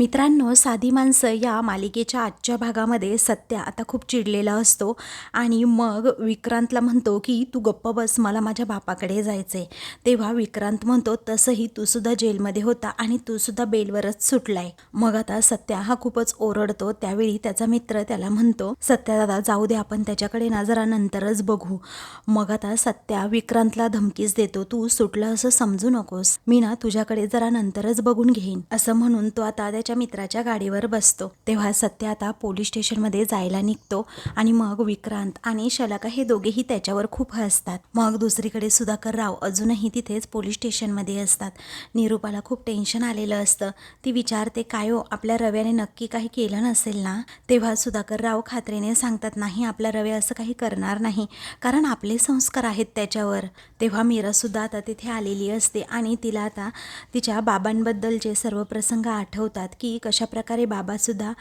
मित्रांनो साधी माणसं या मालिकेच्या आजच्या भागामध्ये सत्या आता खूप चिडलेला असतो आणि मग विक्रांतला म्हणतो की तू गप्प बस मला माझ्या बापाकडे जायचंय. तेव्हा विक्रांत म्हणतो तसंही तू सुद्धा जेलमध्ये होता आणि तू सुद्धा बेलवरच सुटलाय. मग आता सत्या हा खूपच ओरडतो. त्यावेळी त्याचा मित्र त्याला म्हणतो सत्या दादा जाऊ दे आपण त्याच्याकडे ना जरा नंतरच बघू. मग आता सत्या विक्रांतला धमकीच देतो तू सुटलं असं समजू नकोस. मी ना तुझ्याकडे जरा नंतरच बघून घेईन. असं म्हणून तो आता त्याच्या मित्राच्या गाडीवर बसतो. तेव्हा सत्य आता पोलीस स्टेशनमध्ये जायला निघतो आणि मग विक्रांत आणि शलाका हे दोघेही त्याच्यावर खूप हसतात. मग दुसरीकडे सुधाकर राव अजूनही तिथेच पोलीस स्टेशनमध्ये असतात. निरूपाला खूप टेन्शन आलेलं असतं. ती विचारते काय हो आपल्या रव्याने नक्की काही केलं नसेल ना? तेव्हा सुधाकर राव खात्रीने सांगतात नाही आपला रव्या असं काही करणार नाही. कारण आपले संस्कार आहेत त्याच्यावर. तेव्हा मीरा सुद्धा आता तिथे आलेली असते आणि तिला आता तिच्या बाबांबद्दलचे सर्व प्रसंग आठवतात की कशाप्रकारे बाबासुद्धा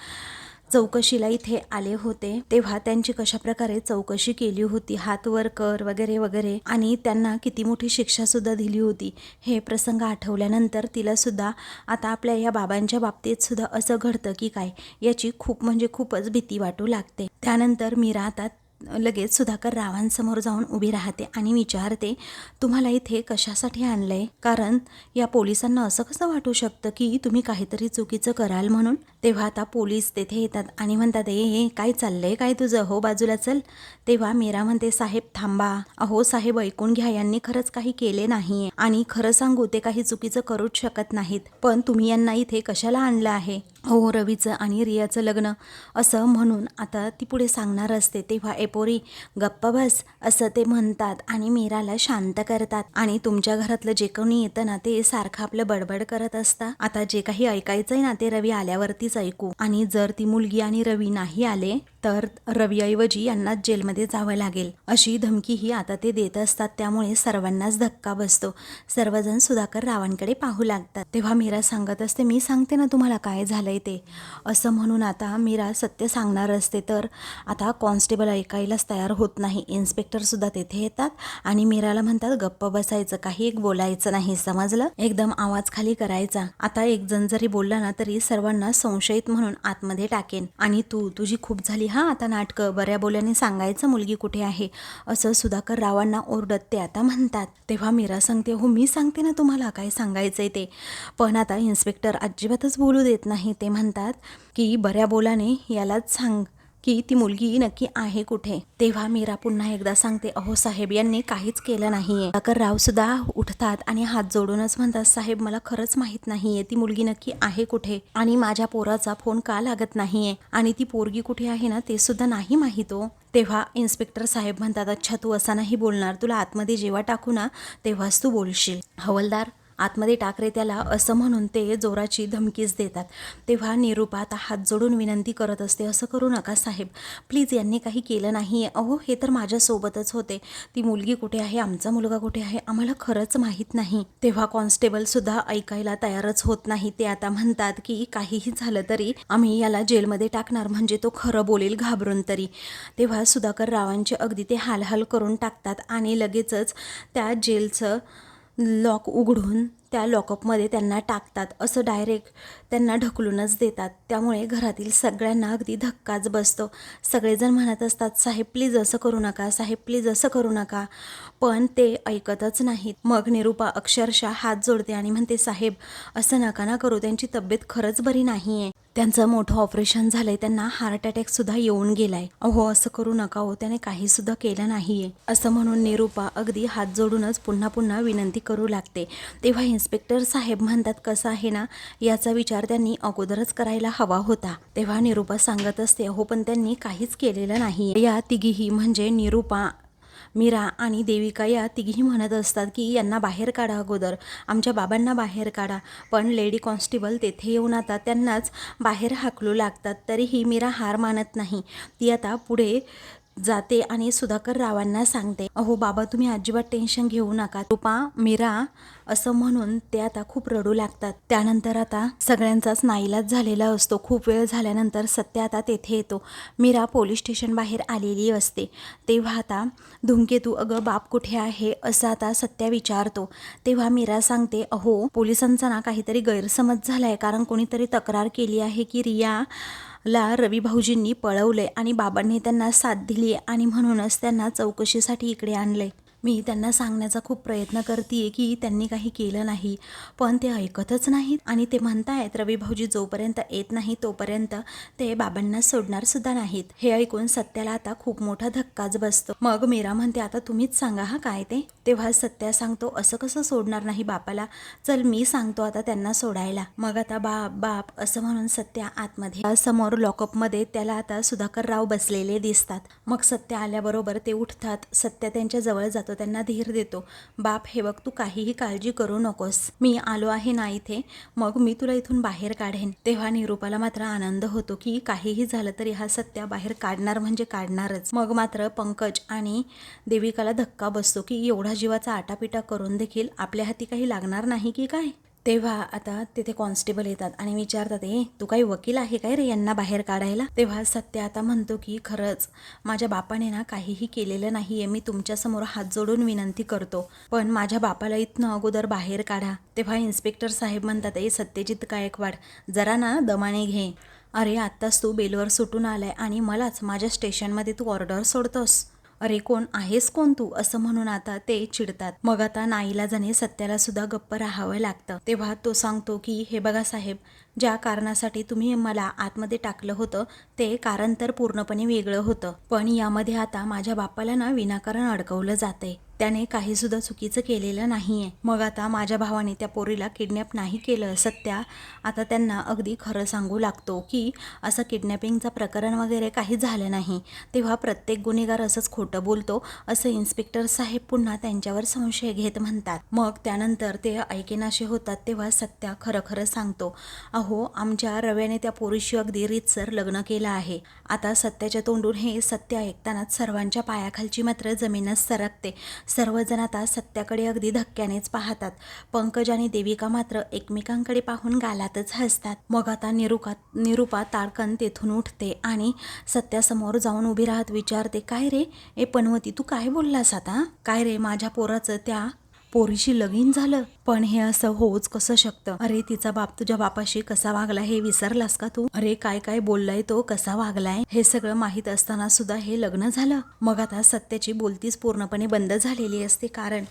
चौकशीला इथे आले होते. तेव्हा त्यांची कशाप्रकारे चौकशी केली होती. हात वर कर वगैरे वगैरे. आणि त्यांना किती मोठी शिक्षा सुद्धा दिली होती. हे प्रसंग आठवल्यानंतर तिला सुद्धा आता आपल्या या बाबांच्या बाबतीत सुद्धा असं घडतं की काय याची खूप म्हणजे खूपच भीती वाटू लागते. त्यानंतर मीरा आता लगेच सुधाकर रावांसमोर जाऊन उभी राहते आणि विचारते तुम्हाला इथे कशासाठी आणलंय? कारण या पोलिसांना असं कसं वाटू शकतं की तुम्ही काहीतरी चुकीचं कराल म्हणून? तेव्हा आता पोलीस तेथे येतात आणि म्हणतात ए ए काय चाललंय? काय तुझं? हो बाजूला चल. तेव्हा मीरा म्हणते साहेब थांबा. अहो साहेब ऐकून घ्या यांनी खरंच काही केले नाही आणि खरं सांगू ते काही चुकीचं करूच शकत नाहीत. पण तुम्ही यांना इथे कशाला आणलं आहे? हो, हो रवीचं आणि रियाचं लग्न. असं म्हणून आता ती पुढे सांगणार असते. तेव्हा एपोरी गप्प बस असं ते म्हणतात आणि मीराला शांत करतात. आणि तुमच्या घरातलं जे कोणी येतं ना ते सारखं आपलं बडबड करत असता. आता जे काही ऐकायचंय ना ते रवी आल्यावरती नक्कीच ऐकू. आणि जर ती मुलगी आणि रवी नाही आले तर रवीऐवजी यांना जेलमध्ये जावं लागेल. अशी धमकीही आता ते देत असतात. त्यामुळे सर्वांनाच धक्का बसतो. सर्वजण सुधाकर रावांकडे पाहू लागतात. तेव्हा मीरा सांगत असते मी सांगते ना तुम्हाला काय झालंय ते. असं म्हणून आता मीरा सत्य सांगणार असते. तर आता कॉन्स्टेबल ऐकायलाच तयार होत नाही. इन्स्पेक्टरसुद्धा तेथे येतात आणि मीराला म्हणतात गप्प बसायचं काही एक बोलायचं नाही समजलं? एकदम आवाज खाली करायचा. आता एक जण जरी बोलला ना तरी सर्वांना संशयित म्हणून आतमध्ये टाकेन. आणि तू तुझी खूप झाली हां आता नाटकं बऱ्या बोल्याने सांगायचं मुलगी कुठे आहे? असं सुधाकर रावांना ओरडत ते आता म्हणतात तेव्हा मीरा सांगते हो मी सांगते ना तुम्हाला काय सांगायचं आहे ते. पण आता इन्स्पेक्टर अजिबातच बोलू देत नाही ते म्हणतात की बऱ्या बोलाने यालाच सांग की ती मुलगी नक्की आहे कुठे? तेव्हा मीरा पुन्हा एकदा सांगते अहो साहेब यांनी काहीच केलं नाहीये. कर राव सुद्धा उठतात आणि हात जोडूनच म्हणतात साहेब मला खरंच माहीत नाहीये ती मुलगी नक्की आहे कुठे? आणि माझ्या पोराचा फोन का लागत नाहीये? आणि ती पोरगी कुठे आहे ना ते सुद्धा नाही माहितो हो. तेव्हा इन्स्पेक्टर साहेब म्हणतात अच्छा तू असा नाही बोलणार तुला आतमध्ये जेव्हा टाकू ना तेव्हाच तू बोलशील. हवलदार आतमध्ये टाकरे त्याला असं म्हणून ते जोराची धमकीच देतात. तेव्हा निरूपा आता हात जोडून विनंती करत असते असं करू नका साहेब. प्लीज यांनी काही केलं नाही आहे अहो हे तर माझ्यासोबतच होते. ती मुलगी कुठे आहे? आमचा मुलगा कुठे आहे? आम्हाला खरंच माहीत नाही. तेव्हा कॉन्स्टेबलसुद्धा ऐकायला तयारच होत नाही. ते आता म्हणतात की काहीही झालं तरी आम्ही याला जेलमध्ये टाकणार. म्हणजे तो खरं बोलेल घाबरून तरी. तेव्हा सुधाकर रावांचे अगदी ते हालहाल करून टाकतात आणि लगेचच त्या जेलचं लॉक उघडून त्या लॉकअपमध्ये त्यांना टाकतात. असं डायरेक्ट त्यांना ढकलूनच देतात. त्यामुळे घरातील सगळ्यांना अगदी धक्काच बसतो. सगळेजण म्हणत असतात साहेब प्लीज असं करू नका. साहेब प्लीज असं करू नका. पण ते ऐकतच नाहीत. मग निरूपा अक्षरशः हात जोडते आणि म्हणते साहेब असं नका ना करू. त्यांची तब्येत खरंच बरी नाही आहे त्यांचं मोठं ऑपरेशन झालंय त्यांना हार्ट अटॅक सुद्धा येऊन गेलाय. अहो असं करू नका हो त्याने काही सुद्धा केलं नाहीये. असं म्हणून निरूपा अगदी हात जोडूनच पुन्हा पुन्हा विनंती करू लागते. तेव्हा इन्स्पेक्टर साहेब म्हणतात कसं आहे ना? याचा विचार त्यांनी अगोदरच करायला हवा होता. तेव्हा निरूपा सांगत असते अहो पण त्यांनी काहीच केलेलं नाही या तिघीही म्हणजे निरूपा मीरा आणि देविका या तिघीही म्हणत असतात की यांना बाहेर काढा अगोदर. आमच्या बाबांना बाहेर काढा. पण लेडी कॉन्स्टेबल तेथे येऊन आता त्यांनाच बाहेर हाकलू लागतात. तरीही मीरा हार मानत नाही. ती आता पुढे जाते आणि सुधाकर रावांना सांगते अहो बाबा तुम्ही अजिबात टेन्शन घेऊ नका. रूपा मीरा असं म्हणून ते आता खूप रडू लागतात. त्यानंतर आता सगळ्यांचाच नाईलाज झालेला असतो. खूप वेळ झाल्यानंतर सत्य आता तेथे येतो. मीरा पोलीस स्टेशन बाहेर आलेली असते. तेव्हा आता धूमकेतू अगं बाप कुठे आहे? असं आता सत्या विचारतो. तेव्हा मीरा सांगते अहो पोलिसांचा ना काहीतरी गैरसमज झालाय. कारण कोणीतरी तक्रार केली आहे की रिया ला रवी भाऊजींनी पळवले आणि बाबांनी त्यांना साथ दिली आणि म्हणूनच त्यांना चौकशीसाठी इकडे आणले मी त्यांना सांगण्याचा खूप प्रयत्न करते की त्यांनी काही केलं नाही. पण ते ऐकतच नाहीत आणि ते म्हणतायत रवी भाऊजी जोपर्यंत येत नाही तोपर्यंत ते बाबांना सोडणार सुद्धा नाहीत. हे ऐकून सत्याला आता खूप मोठा धक्काच बसतो. मग मीरा म्हणते आता तुम्हीच सांगा हा काय ते? तेव्हा सत्या सांगतो असं कसं सोडणार नाही बापाला? चल मी सांगतो आता त्यांना सोडायला. मग आता बाप बाप असं म्हणून सत्या आतमध्ये समोर लॉकअपमध्ये त्याला आता सुधाकर राव बसलेले दिसतात. मग सत्य आल्याबरोबर ते उठतात. सत्य त्यांच्या जवळ जातो. त्यांना धीर देतो. बाप हे बघ तू काहीही काळजी करू नकोस. मी आलो आहे ना इथे मग मी तुला इथून बाहेर काढेन. तेव्हा निरूपाला मात्र आनंद होतो की काहीही झालं तरी हा सत्या बाहेर काढणार म्हणजे काढणारच. मग मात्र पंकज आणि देविकाला धक्का बसतो की एवढा जीवाचा आटापिटा करून देखील आपल्या हाती काही लागणार नाही की काय? तेव्हा आता तिथे कॉन्स्टेबल येतात आणि विचारतात ए तू काही वकील आहे काय रे यांना बाहेर काढायला? तेव्हा सत्य आता म्हणतो की खरंच माझ्या बापाने ना काहीही केलेलं नाही आहे मी तुमच्यासमोर हात जोडून विनंती करतो. पण माझ्या बापाला इथनं अगोदर बाहेर काढा. तेव्हा इन्स्पेक्टर साहेब म्हणतात ए सत्यजित गायकवाड जरा ना दमाने घे. अरे आत्ताच तू बेलवर सुटून आलाय आणि मलाच माझ्या स्टेशनमध्ये तू ऑर्डर सोडतोस. अरे कोण आहेस कोण तू? असं म्हणून आता ते चिडतात. मग आता नाईलाजाने सत्याला सुद्धा गप्प राहावं लागतं. तेव्हा तो सांगतो की हे बघा साहेब ज्या कारणासाठी तुम्ही मला आतमध्ये टाकलं होतं ते कारण तर पूर्णपणे वेगळं होतं. पण यामध्ये आता माझ्या बापाला ना विनाकारण अडकवलं जातंय. त्याने काही सुद्धा चुकीचं केलेलं नाही आहे मग आता माझ्या भावाने त्या पोरीला किडनॅप नाही केलं सत्या आता त्यांना अगदी खरं सांगू लागतो की असं किडनॅपिंगचं प्रकरण वगैरे काही झालं नाही. तेव्हा प्रत्येक गुन्हेगार असंच खोटं बोलतो असं इन्स्पेक्टर साहेब पुन्हा त्यांच्यावर संशय घेत म्हणतात. मग त्यानंतर ते ऐकेनाशे होतात तेव्हा सत्या खरं खरं सांगतो अहो आमच्या रव्याने त्या पोरीशी अगदी रीतसर लग्न केलं आहे. आता सत्याच्या तोंडून हे सत्य ऐकतानाच सर्वांच्या पायाखालची मात्र जमीनच सरकते. सर्वजण आता सत्याकडे अगदी धक्क्यानेच पाहतात. पंकज आणि देविका मात्र एकमेकांकडे पाहून गालातच हसतात. मग आता निरुका निरुपा ताडकन तेथून उठते आणि सत्यासमोर जाऊन उभी राहत विचारते काय रे? ए पनवती तू काय बोललास आता? काय रे माझ्या पोराचं त्या पोरीशी लगीन झालं. पण हे असं होच कसं शकतं? अरे तिचा बाप तुझ्या बापाशी कसा वागला हे विसरलास का तू? अरे काय काय बोललाय तो? कसा वागलाय? हे सगळं माहीत असताना सुद्धा हे लग्न झालं. मग आता सत्याची बोलतीच पूर्णपणे बंद झालेली असते कारण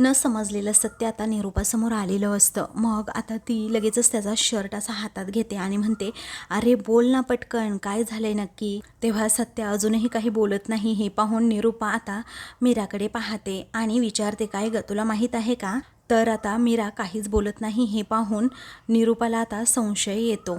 न समजलेलं सत्य आता निरूपासमोर आलेलं असतं. मग आता ती लगेचच त्याचा शर्ट असा हातात घेते आणि म्हणते अरे बोल ना पटकन काय झालंय नक्की? तेव्हा सत्य अजूनही काही बोलत नाही. हे पाहून निरूपा आता मीराकडे पाहते आणि विचारते काय ग तुला माहीत आहे का? तर आता मीरा काहीच बोलत नाही. हे पाहून निरूपाला आता संशय येतो.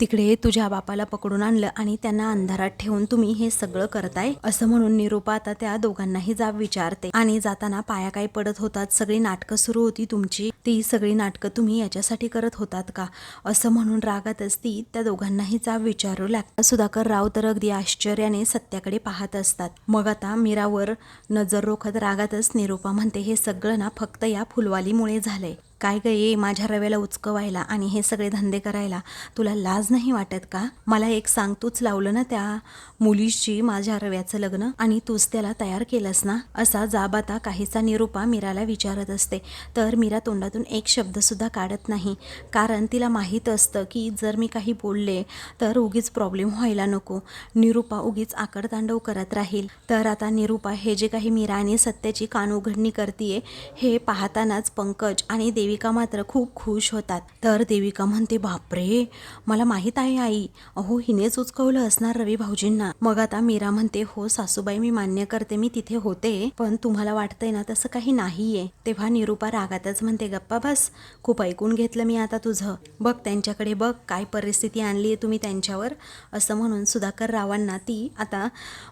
तिकडे तुझ्या बापाला पकडून आणलं आणि त्यांना अंधारात ठेवून तुम्ही हे सगळं करताय असं म्हणून निरूपा आता त्या दोघांनाही जाब विचारते. आणि जाताना पाया काय पडत होतात सगळी नाटकं सुरू होती तुमची. ती सगळी नाटकं तुम्ही याच्यासाठी करत होतात का? असं म्हणून रागातच ती त्या दोघांनाही जाब विचारू लागतात सुधाकर राव तर अगदी आश्चर्याने सत्याकडे पाहत असतात. मग आता मीरावर नजर रोखत रागातच निरूपा म्हणते हे सगळं ना फक्त या फुलवालीमुळे झालंय. काय गं ये माझ्या रव्याला उचकवायला आणि हे सगळे धंदे करायला. तुला लाज नाही वाटत का? मला एक सांग तूच लावलं ना त्या मुलीशी माझ्या रव्याचं लग्न? आणि तूच त्याला तयार केलंस ना? असा जाब आता काहीसा निरूपा मीराला विचारत असते. तर मीरा तोंडातून एक शब्दसुद्धा काढत नाही. कारण तिला माहीत असतं की जर मी काही बोलले तर उगीच प्रॉब्लेम व्हायला नको. निरूपा उगीच आकडतांडव करत राहील. तर आता निरूपा हे जे काही मीरा आणि सत्याची कानउघडणी करतीये हे पाहतानाच पंकज आणि देविका मात्र खूप खुश होतात. तर देविका म्हणते बापरे मला माहीत आहे आई. अहो हिनेच उचकवलं असणार रवी भाऊजींना. मग आता मीरा म्हणते हो सासूबाई मी मान्य करते मी तिथे होते. पण तुम्हाला वाटतंय ना तसं काही नाहीये. तेव्हा निरूपा रागातच म्हणते गप्पा बस. खूप ऐकून घेतलं मी आता तुझं. बघ त्यांच्याकडे बघ काय परिस्थिती आणली आहे तुम्ही त्यांच्यावर. असं म्हणून सुधाकर रावांना ती आता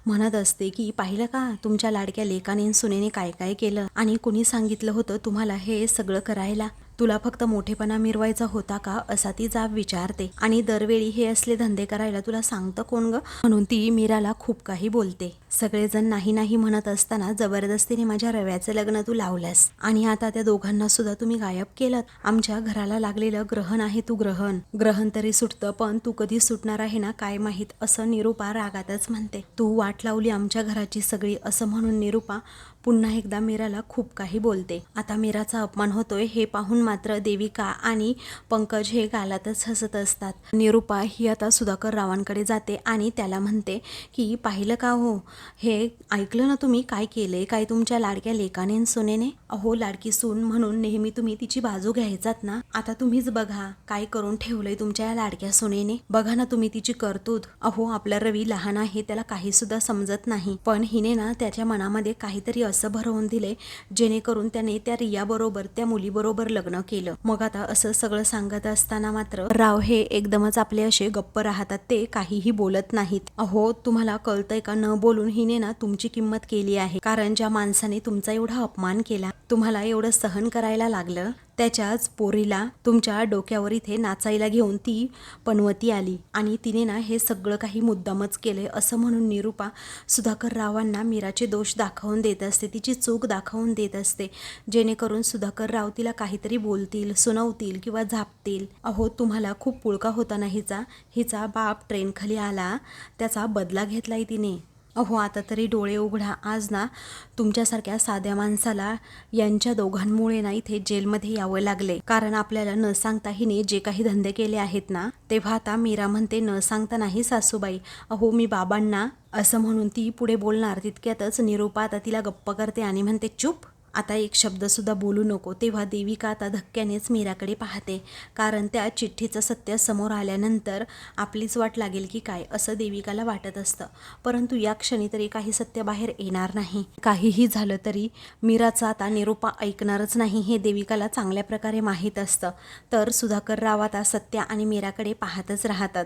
म्हणत असते की पाहिलं का तुमच्या लाडक्या लेखाने सुनेने काय काय केलं? आणि कुणी सांगितलं होतं तुम्हाला हे सगळं करायला Ya. तुला फक्त मोठेपणा मिरवायचा होता का असा ती जाब विचारते. आणि दरवेळी हे असले धंदे करायला तुला सांगतं कोण ग? म्हणून ती मीराला खूप काही बोलते. सगळेजण नाही नाही म्हणत असताना जबरदस्तीने माझ्या रव्याचं लग्न तू लावलंस. आणि आता त्या दोघांना सुद्धा तुम्ही गायब केलं आमच्या घराला लागलेलं ग्रहण आहे तू ग्रहण. ग्रहण तरी सुटतं पण तू कधी सुटणार आहे ना काय माहीत असं निरूपा रागातच म्हणते. तू वाट लावली आमच्या घराची सगळी असं म्हणून निरूपा पुन्हा एकदा मीराला खूप काही बोलते. आता मीराचा अपमान होतोय हे पाहून मात्र देविका आणि पंकज हे गालातच हसत असतात. निरूपा ही आता सुधाकर रावांकडे जाते आणि त्याला म्हणते की पाहिलं का हो? हे ऐकलं ना तुम्ही? काय केलंय? काय तुमच्या लाडक्या लेकाने सुनेने? अहो लाडकी सून म्हणून नेहमी तुम्ही तिची बाजू घ्यायचात ना? आता तुम्हीच बघा काय करून ठेवलंय तुमच्या या लाडक्या सुनेने? बघा ना तुम्ही तिची करतूत. अहो आपला रवी लहान आहे त्याला काही सुद्धा समजत नाही. पण हिने ना त्याच्या मनामध्ये काहीतरी असं भरवून दिले जेणेकरून त्याने त्या रियाबरोबर त्या मुलीबरोबर लग्न लग्न केलं. मग आता असं सगळं सांगत असताना मात्र राव हे एकदमच आपले असे गप्प राहतात ते काहीही बोलत नाहीत. अहो तुम्हाला कळतंय का? न बोलून हिने ना तुमची किंमत केली आहे. कारण ज्या माणसाने तुमचा एवढा अपमान केला तुम्हाला एवढं सहन करायला लागलं त्याच्याच पोरीला तुमच्या डोक्यावर इथे नाचायला घेऊन ती पनवती आली. आणि तिने ना हे सगळं काही मुद्दामच केले असं म्हणून निरूपा सुधाकर रावांना मीराचे दोष दाखवून देत असते. तिची चूक दाखवून देत असते. जेणेकरून सुधाकर राव तिला काहीतरी बोलतील सुनवतील किंवा झापतील. अहो तुम्हाला खूप पुळका होता ना हिचा? हिचा बाप ट्रेनखाली आला. त्याचा बदला घेतलाय तिने. अहो आता तरी डोळे उघडा. आज ना तुमच्यासारख्या साध्या माणसाला यांच्या दोघांमुळे ना इथे जेलमध्ये यावं लागले. कारण आपल्याला न सांगता हिने जे काही धंदे केले आहेत ना तेव्हा आता मीरा म्हणते न सांगता नाही सासूबाई. अहो मी बाबांना असं म्हणून ती पुढे बोलणार. तितक्यातच निरूपा आता तिला गप्प करते आणि म्हणते चूप. आता एक शब्दसुद्धा बोलू नको तेव्हा देविका आता धक्क्यानेच मीराकडे पाहते. कारण त्या चिठ्ठीचं सत्य समोर आल्यानंतर आपलीच वाट लागेल की काय असं देविकाला वाटत असतं. परंतु या क्षणी तरी काही सत्य बाहेर येणार नाही. काहीही झालं तरी मीराचा आता निरोपा ऐकणारच नाही हे देविकाला चांगल्या प्रकारे माहीत असतं. तर सुधाकर राव आता सत्य आणि मीराकडे पाहतच राहतात.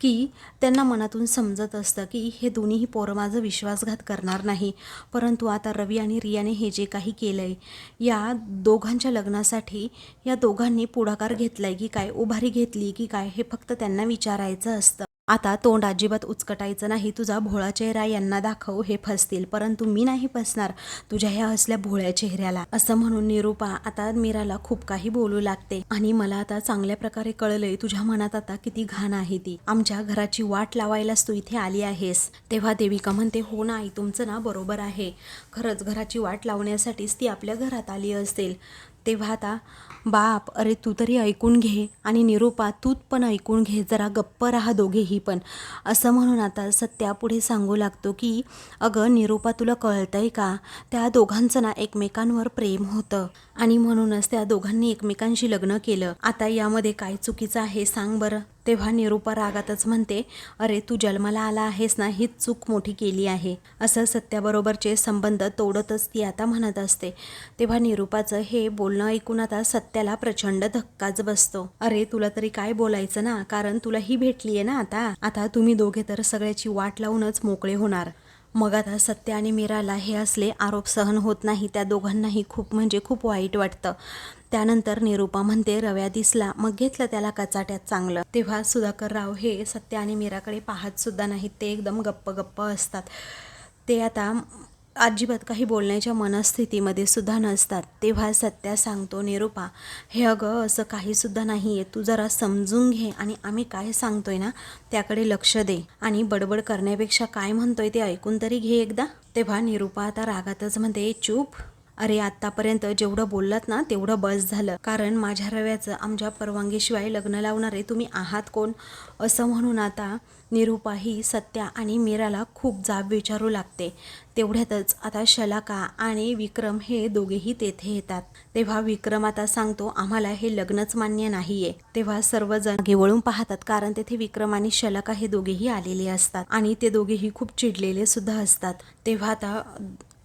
की त्यांना मनातून समजत असतं की हे दोन्हीही पोरं माझं विश्वासघात करणार नाही. परंतु आता रवी आणि रियाने हे जे काही केलं आहे या दोघांच्या लग्नासाठी या दोघांनी पुढाकार घेतला आहे की काय उभारी घेतली की काय हे फक्त त्यांना विचारायचं असतं. आता तोंड अजिबात उचकटायचं नाही तुझा भोळा चेहरा यांना दाखव हे फसतील. परंतु मी नाही फसणार तुझ्या ह्या असल्या भोळ्या चेहऱ्याला. असं म्हणून निरूपा आता मीराला खूप काही बोलू लागते. आणि मला आता चांगल्या प्रकारे कळलंय तुझ्या मनात आता किती घाण आहे ती. आमच्या घराची वाट लावायलाच तू इथे आली आहेस. तेव्हा देविका म्हणते हो ना आई तुमचं ना बरोबर आहे. खरंच घराची वाट लावण्यासाठीच ती आपल्या घरात आली असेल. तेव्हा आता बाप अरे तू तरी ऐकून घे आणि निरूपा तू पण ऐकून घे जरा गप्प राहा दोघेही पण. असं म्हणून आता सत्या पुढे सांगू लागतो की अगं निरूपा तुला कळतंय का? त्या दोघांचं ना एकमेकांवर प्रेम होतं. आणि म्हणूनच त्या दोघांनी एकमेकांशी लग्न केलं. आता यामध्ये काय चुकीचं आहे सांग बरं. तेव्हा निरूपा रागातच म्हणते अरे तू जन्माला आला आहेस ना ही चूक मोठी केली आहे. असं सत्याबरोबरचे संबंध तोडतच ती आता म्हणत असते. तेव्हा निरूपाचं हे बोलणं ऐकून आता सत्याला प्रचंड धक्काच बसतो. अरे तुला तरी काय बोलायचं ना? कारण तुला ही भेटली आहे ना आता. आता तुम्ही दोघे तर सगळ्याची वाट लावूनच मोकळे होणार. मग आता सत्य आणि मीराला हे असले आरोप सहन होत नाही त्या दोघांनाही खूप म्हणजे खूप वाईट वाटतं. त्यानंतर निरूपा म्हणते रव्या दिसला. मग घेतलं त्याला कचाट्यात चांगलं. तेव्हा सुधाकर राव हे सत्य आणि मीराकडे पाहत सुद्धा नाहीत. ते एकदम गप्प गप्प असतात. ते आता अजिबात काही बोलण्याच्या मनस्थितीमध्ये सुद्धा नसतात. तेव्हा सत्या सांगतो निरूपा हे अगं असं काहीसुद्धा नाही आहे तू जरा समजून घे आणि आम्ही काय सांगतोय ना त्याकडे लक्ष दे. आणि बडबड करण्यापेक्षा काय म्हणतोय ते ऐकून तरी घे एकदा. तेव्हा निरूपा आता रागातच म्हणते चूप. अरे आत्तापर्यंत जेवढं बोललात ना तेवढं बस झालं. कारण माझ्या रव्याचं आमच्या परवानगीशिवाय लग्न लावणारे तुम्ही आहात कोण? असं म्हणून आता निरूपा ही सत्या आणि मीराला खूप जाब विचारू लागते. तेवढ्यातच आता शलाका आणि विक्रम हे दोघेही तेथे येतात. तेव्हा विक्रम आता सांगतो आम्हाला हे लग्नच मान्य नाहीये. तेव्हा सर्वजण घेवळून पाहतात कारण तेथे विक्रम आणि शलाका हे दोघेही आलेले असतात आणि ते दोघेही खूप चिडलेले सुद्धा असतात. तेव्हा आता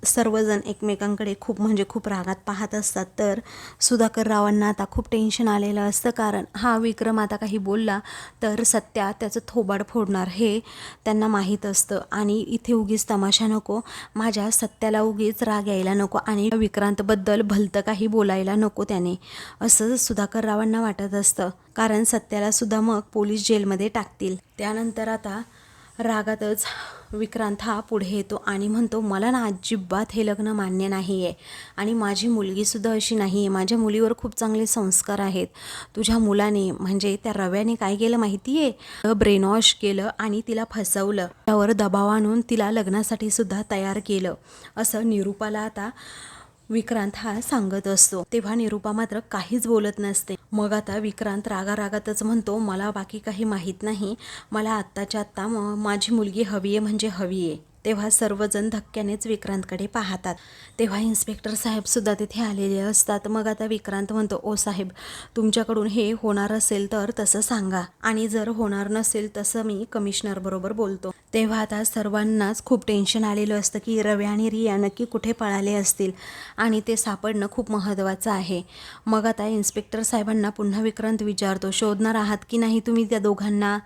सर्वजण एकमेकांकडे खूप म्हणजे खूप रागात पाहत असतात. तर सुधाकर रावांना आता खूप टेन्शन आलेलं असतं. कारण हा विक्रम आता काही बोलला तर सत्या त्याचं थोबाड फोडणार हे त्यांना माहीत असतं. आणि इथे उगीच तमाशा नको. माझ्या सत्याला उगीच राग यायला नको आणि विक्रांतबद्दल भलतं काही बोलायला नको त्याने असं सुधाकर रावांना वाटत असतं. कारण सत्याला सुद्धा मग पोलीस जेलमध्ये टाकतील. त्यानंतर आता रागातच विक्रांत हा पुढे येतो आणि म्हणतो मला ना अजिबात हे लग्न मान्य नाही आहे आणि माझी मुलगीसुद्धा अशी नाही आहे माझ्या मुलीवर खूप चांगले संस्कार आहेत. तुझ्या मुलाने म्हणजे त्या रव्याने काय केलं माहिती आहे ब्रेनवॉश केलं आणि तिला फसवलं. त्यावर दबाव आणून तिला लग्नासाठी सुद्धा तयार केलं. असं निरूपाला आता विक्रांत हा सांगत असतो. तेव्हा निरूपा मात्र काहीच बोलत नसते. मग आता विक्रांत रागा रागातच म्हणतो मला बाकी काही माहीत नाही. मला आत्ताच्या आत्ता माझी मुलगी हवी आहे म्हणजे हवी आहे. तेव्हा सर्वजण धक्क्यानेच विक्रांतकडे पाहतात. तेव्हा इन्स्पेक्टर साहेब सुद्धा तिथे आलेले असतात. मग आता विक्रांत म्हणतो ओ साहेब तुमच्याकडून हे होणार असेल तर तसं सांगा. आणि जर होणार नसेल तसं मी कमिशनर बरोबर बोलतो. तेव्हा आता सर्वांनाच खूप टेन्शन आलेलं असतं की रव्या आणि रिया नक्की कुठे पळाले असतील. आणि ते सापडणं खूप महत्त्वाचं आहे. मग आता इन्स्पेक्टर साहेबांना पुन्हा विक्रांत विचारतो शोधणार आहात की नाही तुम्ही त्या दोघांना?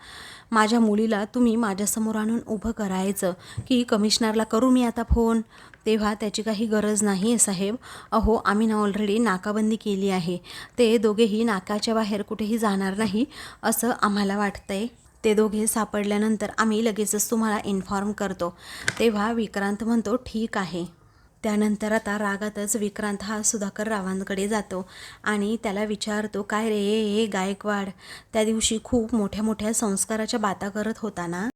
माझ्या मुलीला तुम्ही माझ्यासमोर आणून उभं करायचं की कमिशनरला करू मी आता फोन? तेव्हा त्याची काही गरज नाही आहे साहेब. अहो आम्ही ना ऑलरेडी नाकाबंदी केली आहे. ते दोघेही नाकाच्या बाहेर कुठेही जाणार नाही असं आम्हाला वाटतंय. ते दोघे सापडल्यानंतर आम्ही लगेचच तुम्हाला इन्फॉर्म करतो. तेव्हा विक्रांत म्हणतो ठीक आहे. त्यानंतर आता रागातच विक्रांत हा सुधाकर रावांकडे जातो आणि त्याला विचारतो काय रे ए गायकवाड त्या दिवशी खूप मोठ्या मोठ्या संस्काराच्या बाता करत होता ना?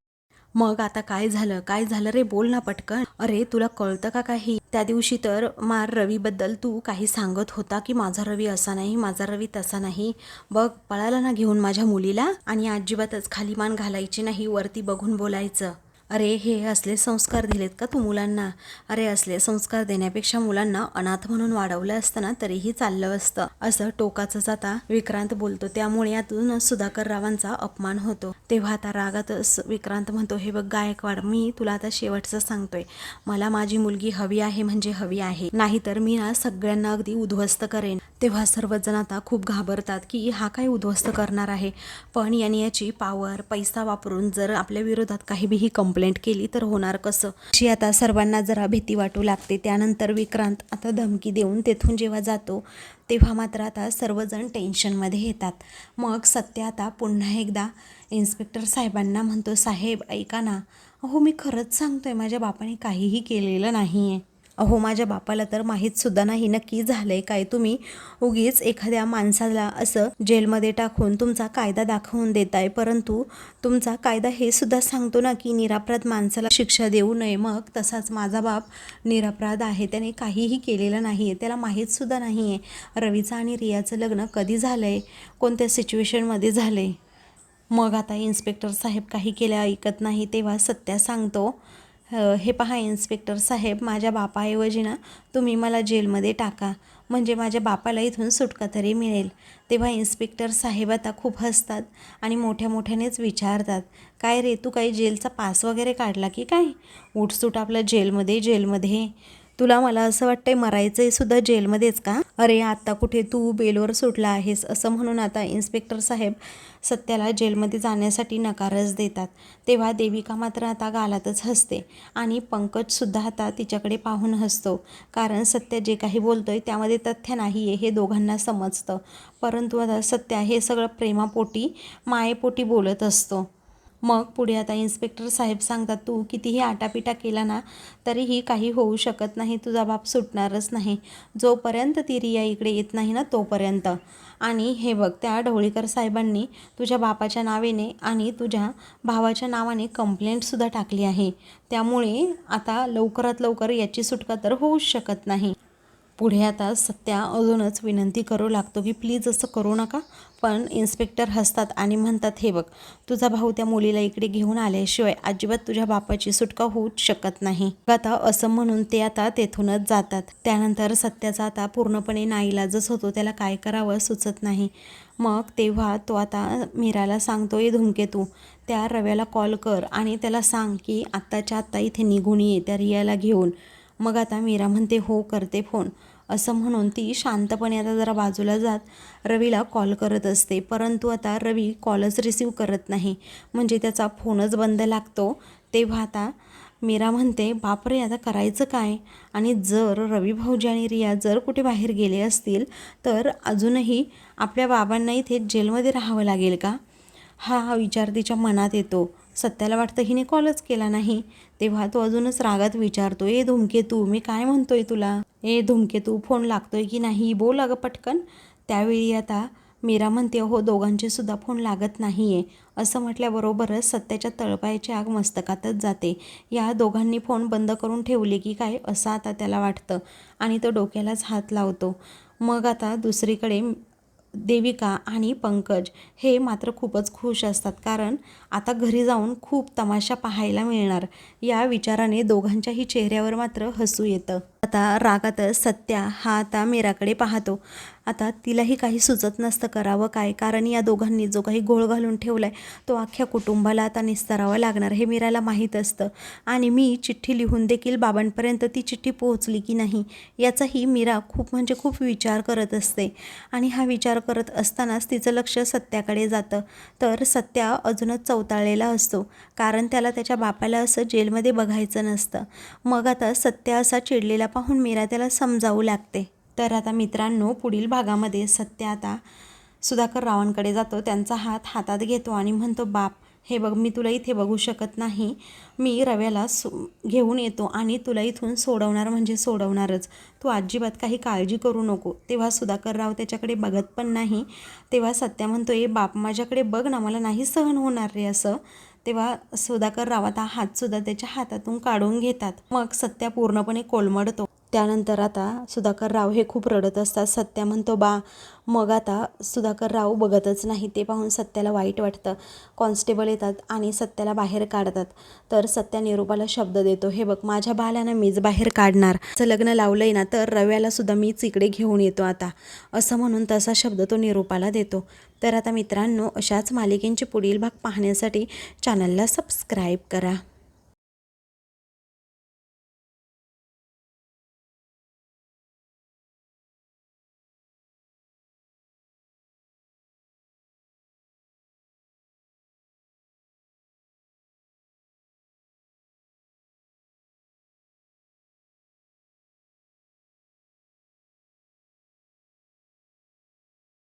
मग आता काय झालं? काय झालं रे? बोल ना पटकन. अरे तुला कळतं का काही? त्या दिवशी तर मार रवीबद्दल तू काही सांगत होता की माझा रवी असा नाही माझा रवी तसा नाही? बघ पळाला ना घेऊन माझ्या मुलीला आणि अजिबातच खाली मान घालायची नाही वरती बघून बोलायचं. अरे हे असले संस्कार दिलेत का तू मुलांना? अरे असले संस्कार देण्यापेक्षा मुलांना अनाथ म्हणून वाढवलं असताना तरीही चाललं असतं. असं टोकाचंच आता विक्रांत बोलतो. त्यामुळे यातून सुधाकर रावांचा अपमान होतो. तेव्हा आता रागातच विक्रांत म्हणतो हे बघ गायकवाड मी तुला आता शेवटचं सांगतोय. मला माझी मुलगी हवी आहे म्हणजे हवी आहे. नाहीतर मी ना सगळ्यांना अगदी उद्ध्वस्त करेन. तेव्हा सर्वजण आता खूप घाबरतात की हा काय उद्ध्वस्त करणार आहे? पण याने याची पावर पैसा वापरून जर आपल्या विरोधात काही बी कंप्लेंट कंप्लेंट केली तर होणार कसं? अशी आता सर्वांना जरा भीती वाटू लागते. त्यानंतर विक्रांत आता धमकी देऊन तेथून जेव्हा जातो तेव्हा मात्र आता सर्वजण टेन्शनमध्ये येतात. मग सत्य आता पुन्हा एकदा इन्स्पेक्टर साहेबांना म्हणतो साहेब ऐका ना. अहो मी खरंच सांगतोय माझ्या बापाने काहीही केलेलं नाही आहे अहो माझ्या बापाला तर माहीतसुद्धा नाही नक्की झालं आहे काय? तुम्ही उगीच एखाद्या माणसाला असं जेलमध्ये टाकून तुमचा कायदा दाखवून देताय परंतु तुमचा कायदा हे सुद्धा सांगतो ना की निरापराध माणसाला शिक्षा देऊ नये. मग तसाच माझा बाप निरापराध आहे त्याने काहीही केलेलं नाही आहे त्याला माहीतसुद्धा नाही आहे रवीचं आणि रियाचं लग्न कधी झालं आहे कोणत्या सिच्युएशनमध्ये झालं आहे मग आता इन्स्पेक्टर साहेब काही केलं ऐकत नाही तेव्हा सत्या सांगतो. हे पहा इन्स्पेक्टर साहेब माझ्या बापाऐवजी ना तुम्ही मला जेलमध्ये टाका. म्हणजे माझ्या बापाला इथून सुटका तरी मिळेल. तेव्हा इन्स्पेक्टर साहेब आता खूप हसतात आणि मोठ्या मोठ्यानेच विचारतात. काय रे तू काही जेलचा पास वगैरे काढला की काय? उठसूट आपलं जेलमध्ये जेलमध्ये. तुला मला असं वाटतंय मरायचं सुद्धा जेलमध्येच का? अरे आत्ता कुठे तू बेलवर सुटला आहेस असं म्हणून आता इन्स्पेक्टर साहेब सत्याला जेलमध्ये जाण्यासाठी नकारच देतात. तेव्हा देविका मात्र आता गालातच हसते आणि पंकजसुद्धा आता तिच्याकडे पाहून हसतो. कारण सत्य जे काही बोलतोय त्यामध्ये तथ्य नाही आहे हे दोघांना समजतं. परंतु आता सत्या हे सगळं प्रेमापोटी मायेपोटी बोलत असतो. मग पुढे आता इन्स्पेक्टर साहेब सांगतात तू कितीही आटापिटा केला ना तरीही काही होऊ शकत नाही तुझा बाप सुटणारच नाही. जोपर्यंत ती रिया इकडे येत नाही ना तोपर्यंत. आणि हे बघ त्या ढवळीकर साहेबांनी तुझ्या बापाच्या नावेने आणि तुझ्या भावाच्या नावाने कंप्लेंटसुद्धा टाकली आहे. त्यामुळे आता लवकरात लवकर याची सुटका तर होऊच शकत नाही. पुढे आता सत्या अजूनच विनंती करू लागतो की प्लीज असं करू नका. पण इन्स्पेक्टर हसतात आणि म्हणतात हे बघ तुझा भाऊ त्या मुलीला इकडे घेऊन आल्याशिवाय अजिबात तुझ्या बापाची सुटका होऊच शकत नाही. आता असं म्हणून ते आता तेथूनच जातात. त्यानंतर सत्याचा आता पूर्णपणे नाईलाजच होतो. त्याला काय करावं सुचत नाही. मग तेव्हा तो आता मीराला सांगतो ये धुमकेतू त्या रव्याला कॉल कर आणि त्याला सांग की आत्ताच्या आत्ता इथे निघून ये त्या रियाला घेऊन. मग आता मीरा म्हणते हो करते फोन असं म्हणून ती शांतपणे आता जरा बाजूला जात रवीला कॉल करत असते. परंतु आता रवी कॉलच रिसीव करत नाही. म्हणजे त्याचा फोनच बंद लागतो. तेव्हा आता मीरा म्हणते बापरे आता करायचं काय? आणि जर रवी भाऊजी आणि रिया जर कुठे बाहेर गेले असतील तर अजूनही आपल्या बाबांना इथे जेलमध्ये राहावं लागेल का? हा हा विचार तिच्या मनात येतो. सत्याला वाटतं हिने कॉलच केला नाही. तेव्हा तो अजूनच रागात विचारतो ए धुमकेतू मी काय म्हणतोय तुला? ए धुमकेतू फोन लागतोय की नाही? बोल अगं पटकन. त्यावेळी आता मीरा म्हणते हो दोघांचे सुद्धा फोन लागत नाही आहे असं म्हटल्याबरोबरच सत्याच्या तळपायाची आग मस्तकातच जाते. या दोघांनी फोन बंद करून ठेवले की काय असं आता त्याला वाटतं आणि तो डोक्यालाच हात लावतो. मग आता दुसरीकडे देविका आणि पंकज हे मात्र खूपच खुश असतात. कारण आता घरी जाऊन खूप तमाशा पाहायला मिळणार. या विचाराने दोघांच्याही चेहऱ्यावर मात्र हसू येतं. आता रागातच सत्या हा आता मीराकडे पाहतो. आता तिलाही काही सुचत नसतं करावं काय कारण या दोघांनी जो काही घोळ घालून ठेवला आहे तो अख्ख्या कुटुंबाला आता निस्तारावा लागणार हे मीराला माहीत असतं. आणि मी चिठ्ठी लिहून देखील बाबांपर्यंत ती चिठ्ठी पोहोचली की नाही याचाही मीरा खूप म्हणजे खूप विचार करत असते. आणि हा विचार करत असतानाच तिचं लक्ष सत्याकडे जातं. तर सत्या अजूनच चवताळलेला असतो कारण त्याला त्याच्या बापाला असं जेलमध्ये बघायचं नसतं. मग आता सत्या असा चिडलेला पाहून मीरा त्याला समजावू लागते. तर आता मित्रांनो पुढील भागामध्ये सत्य आता सुधाकर रावांकडे जातो. त्यांचा हात हातात घेतो आणि म्हणतो बाप हे बघ मी तुला इथे बघू शकत नाही. मी रव्याला सो घेऊन येतो आणि तुला इथून सोडवणार म्हणजे सोडवणारच. तू अजिबात काही काळजी करू नको. तेव्हा सुधाकर राव त्याच्याकडे बघत पण नाही. तेव्हा सत्या म्हणतो ए बाप माझ्याकडे बघ ना मला नाही सहन होणार रे असं. तेव्हा सुधाकर राव आता हातसुद्धा त्याच्या हातातून काढून घेतात. मग सत्या पूर्णपणे कोलमडतो. त्यानंतर आता सुधाकर राव हे खूप रडत असतात. सत्या म्हणतो बा मग आता सुधाकर राव बघतच नाही. ते पाहून सत्याला वाईट वाटतं. कॉन्स्टेबल येतात आणि सत्याला बाहेर काढतात. तर सत्या निरूपाला शब्द देतो हे बघ माझ्या बाल्यानं मीच बाहेर काढणार. असं लग्न लावलंय ना तर रव्याला सुद्धा मीच इकडे घेऊन येतो आता. असं म्हणून तसा शब्द तो निरूपाला देतो. तर आता मित्रांनो अशाच मालिकेंचे पुढील भाग पाहण्यासाठी चॅनलला सबस्क्राईब करा.